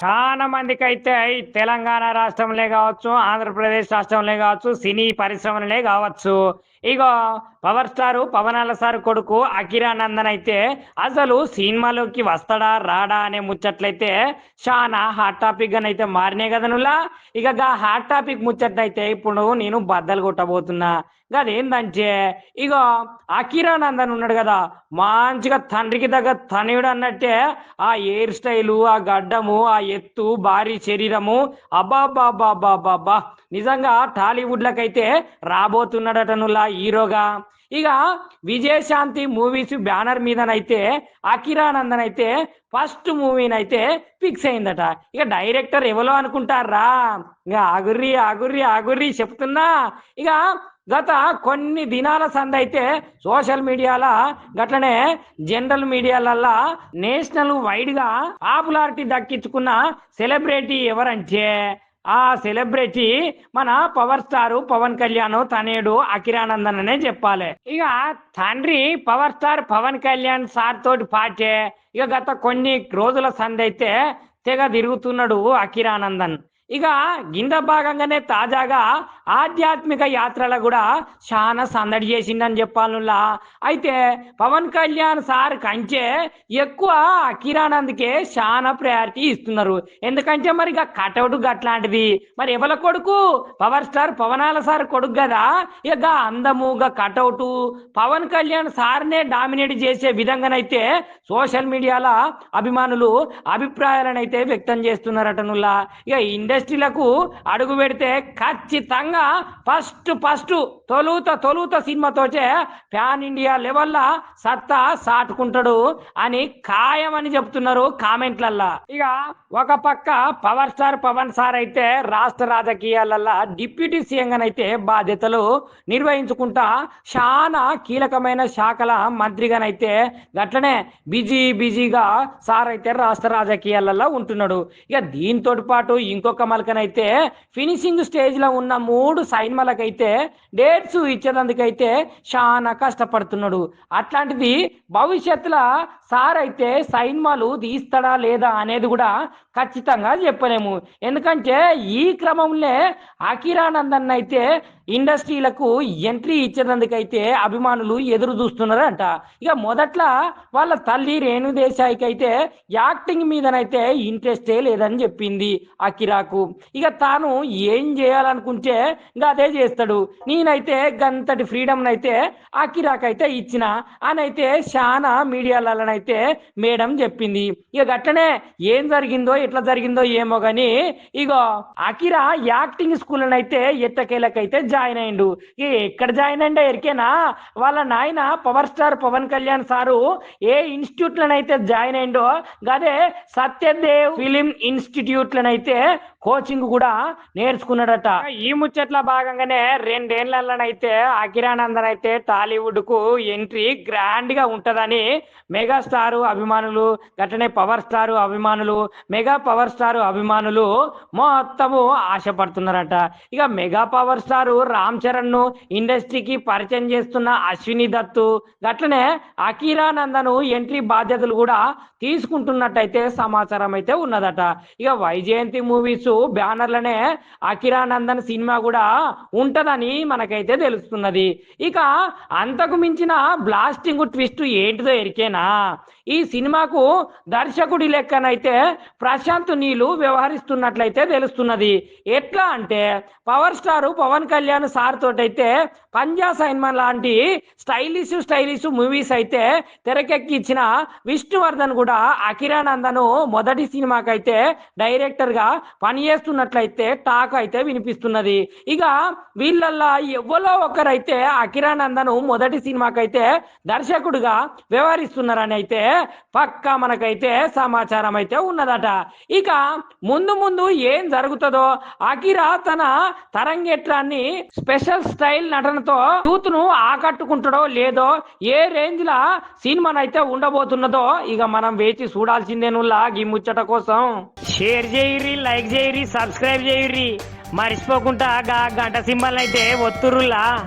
చాలా మందికి అయితే తెలంగాణ రాష్ట్రంలో కావచ్చు ఆంధ్రప్రదేశ్ రాష్ట్రంలో కావచ్చు సినీ పరిశ్రమలే కావచ్చు. ఇగో పవర్ స్టార్ పవనాల సార్ కొడుకు అకిరానందన్ అయితే అసలు సినిమాలోకి వస్తాడా రాడా అనే ముచ్చట్లయితే చాలా హాట్ టాపిక్ గానైతే అయితే మారినాయి కదా నులా ఇక గా హాట్ టాపిక్ ముచ్చట్లయితే ఇప్పుడు నేను బద్దలు కొట్టబోతున్నా. గదేందంటే ఇగో అకిరానందన్ ఉన్నాడు కదా మంచిగా తండ్రికి దగ్గర తనయుడు అన్నట్టే ఆ హెయిర్ స్టైలు ఆ గడ్డము ఆ ఎత్తు భారీ శరీరము అబ్బాబ్బాబ్బాబ్బాబ్బా నిజంగా టాలీవుడ్లకైతే రాబోతున్నాడట నులా హీరోగా. ఇక విజయశాంతి మూవీస్ బ్యానర్ మీదనైతే అకిరానందన్ అయితే ఫస్ట్ మూవీనైతే ఫిక్స్ అయిందట. ఇక డైరెక్టర్ ఎవరో అనుకుంటారా? ఇక ఆగుర్రి ఆగుర్రి ఆగుర్రి చెప్తున్నా. ఇక గత కొన్ని దినాల సంద అయితే సోషల్ మీడియాలో గట్లనే జనరల్ మీడియాలల్లా నేషనల్ వైడ్గా పాపులారిటీ దక్కించుకున్న సెలబ్రిటీ ఎవరంటే ఆ సెలబ్రిటీ మన పవర్ స్టార్ పవన్ కళ్యాణ్ తనేడు అకిరానందన్ అనే చెప్పాలి. ఇక తండ్రి power star Pawan Kalyan sir తోటి పాటే ఇక గత కొన్ని రోజుల సందైతే అయితే తెగ తిరుగుతున్నాడు అకిరానందన్ ఇక గింద భాగంగానే తాజాగా ఆధ్యాత్మిక యాత్రల కూడా చాలా సందడి చేసిందని చెప్పాలనులా అయితే పవన్ కళ్యాణ్ సార్ కంటే ఎక్కువ కిరానంద్కే చాలా ప్రయారిటీ ఇస్తున్నారు. ఎందుకంటే మరి ఇక కటౌట్ గట్లాంటిది మరి ఎవల కొడుకు? పవర్ స్టార్ పవనాల సార్ కొడుకు కదా. ఇక అందముగా కటౌట్ పవన్ కళ్యాణ్ సార్నే డామినేట్ చేసే విధంగానైతే సోషల్ మీడియాలో అభిమానులు అభిప్రాయాలను అయితే వ్యక్తం చేస్తున్నారట నుల్లా. ఇక ఇండస్ట్రీలకు అడుగు పెడితే ఖచ్చితంగా ఫస్ట్ ఫస్ట్ తొలుత తొలుత సినిమాతోటే ప్యాన్ ఇండియా లెవెల్లా సత్తా సాటుకుంటాడు అని ఖాయమని చెప్తున్నారు కామెంట్లల్లా. ఇక ఒక పక్క పవర్ స్టార్ పవన్ సార్ అయితే రాష్ట్ర రాజకీయాలల్లా డిప్యూటీ సీఎంగానైతే బాధ్యతలు నిర్వహించుకుంటా చాలా కీలకమైన శాఖల మంత్రిగానైతే గట్లనే బిజీ బిజీగా సార్ అయితే రాష్ట్ర రాజకీయాలలో ఉంటున్నాడు. ఇక దీంతో పాటు ఇంకొక మలకనైతే ఫినిషింగ్ స్టేజ్లో ఉన్న మూడు సైన్మాలకైతే డేట్స్ ఇచ్చేటందుకైతే చాలా కష్టపడుతున్నాడు. అట్లాంటిది భవిష్యత్తులో సార్ అయితే సైన్మాలు తీస్తాడా లేదా అనేది కూడా ఖచ్చితంగా చెప్పలేము. ఎందుకంటే ఈ క్రమంలో అకిరానందన్ అయితే ఇండస్ట్రీలకు ఎంట్రీ ఇచ్చేటందుకైతే అభిమానులు ఎదురు చూస్తున్నారంట. ఇక మొదట్లో వాళ్ళ తల్లి రేణుదేశాయికి అయితే యాక్టింగ్ మీదనైతే ఇంట్రెస్టే లేదని చెప్పింది అకిరాకు ఇక తాను ఏం చేయాలనుకుంటే ఇంకా అదే చేస్తాడు. నేనైతే గంతటి ఫ్రీడమ్ అయితే అకిరాక్ అయితే ఇచ్చిన అని అయితే చాలా మీడియాలలోనైతే మేడం చెప్పింది. ఇక అట్లనే ఏం జరిగిందో ఎట్లా జరిగిందో ఏమో గాని ఇగో అకిరా యాక్టింగ్ స్కూల్ అయితే ఎట్టకేలకైతే జాయిన్ అయిండు. ఇక ఎక్కడ జాయిన్ అయిందో ఎరికేనా? వాళ్ళ నాయన power star Pawan Kalyan sir ఏ ఇన్స్టిట్యూట్ లనైతే జాయిన్ అయిండో గదే సత్యదేవ్ ఫిలిం ఇన్స్టిట్యూట్ లనైతే కోచింగ్ కూడా నేర్చుకున్నాడట. ఈ ముచ్చట్ల భాగంగానే రెండేళ్ళనైతే అకిరానందన్ అయితే టాలీవుడ్కు ఎంట్రీ గ్రాండ్గా ఉంటదని మెగాస్టార్ అభిమానులు గట్టనే పవర్ స్టార్ అభిమానులు మెగా పవర్ స్టార్ అభిమానులు మొత్తము ఆశపడుతున్నారట. ఇక మెగా పవర్ స్టార్ రామ్ చరణ్ను ఇండస్ట్రీకి పరిచయం చేస్తున్న అశ్విని దత్తు గట్లనే అకిరానందన్ ఎంట్రీ బాధ్యతలు కూడా తీసుకుంటున్నట్టయితే సమాచారం అయితే ఉన్నదట. ఇక వైజయంతి మూవీస్ బ్యానర్లనే అకిరానందన్ సినిమా కూడా ఉంటదని మనకైతే తెలుస్తున్నది. ఇక అంతకు మించిన బ్లాస్టింగ్ ట్విస్ట్ ఏంటిదో ఎరికేనా? ఈ సినిమాకు దర్శకుడి లెక్కనైతే ప్రశాంత్ నీలు వ్యవహరిస్తున్నట్లయితే తెలుస్తున్నది. ఎట్లా అంటే power star Pawan Kalyan sir తోటైతే Panja సైన్మన్ లాంటి స్టైలిష్ స్టైలిష్ మూవీస్ అయితే తెరకెక్కించిన విష్ణువర్ధన్ కూడా అకిరానందను మొదటి సినిమాకైతే డైరెక్టర్గా పనిచేస్తున్నట్లయితే టాక్ అయితే వినిపిస్తున్నది. ఇక వీళ్ళల్లా ఎవరో ఒకరైతే అకిరానందను మొదటి సినిమాకైతే దర్శకుడిగా వ్యవహరిస్తున్నారని అయితే పక్కా మనకైతే సమాచారం అయితే ఉన్నదట. ఇక ముందు ముందు ఏం జరుగుతుందో అకిరా తన తరంగేట్రాన్ని స్పెషల్ స్టైల్ నటనతో యూత్ను ఆకట్టుకుంటాడో లేదో ఏ రేంజ్ లా సినిమానైతే ఉండబోతున్నదో ఇక మనం వేచి చూడాల్సిందేనులా ఈ ముచ్చట కోసం. షేర్ చేయరి లైక్ చేయరి సబ్స్క్రైబ్ చేయరి మర్చిపోకుండా గా గంట సింబల్ అయితే ఒత్తురులా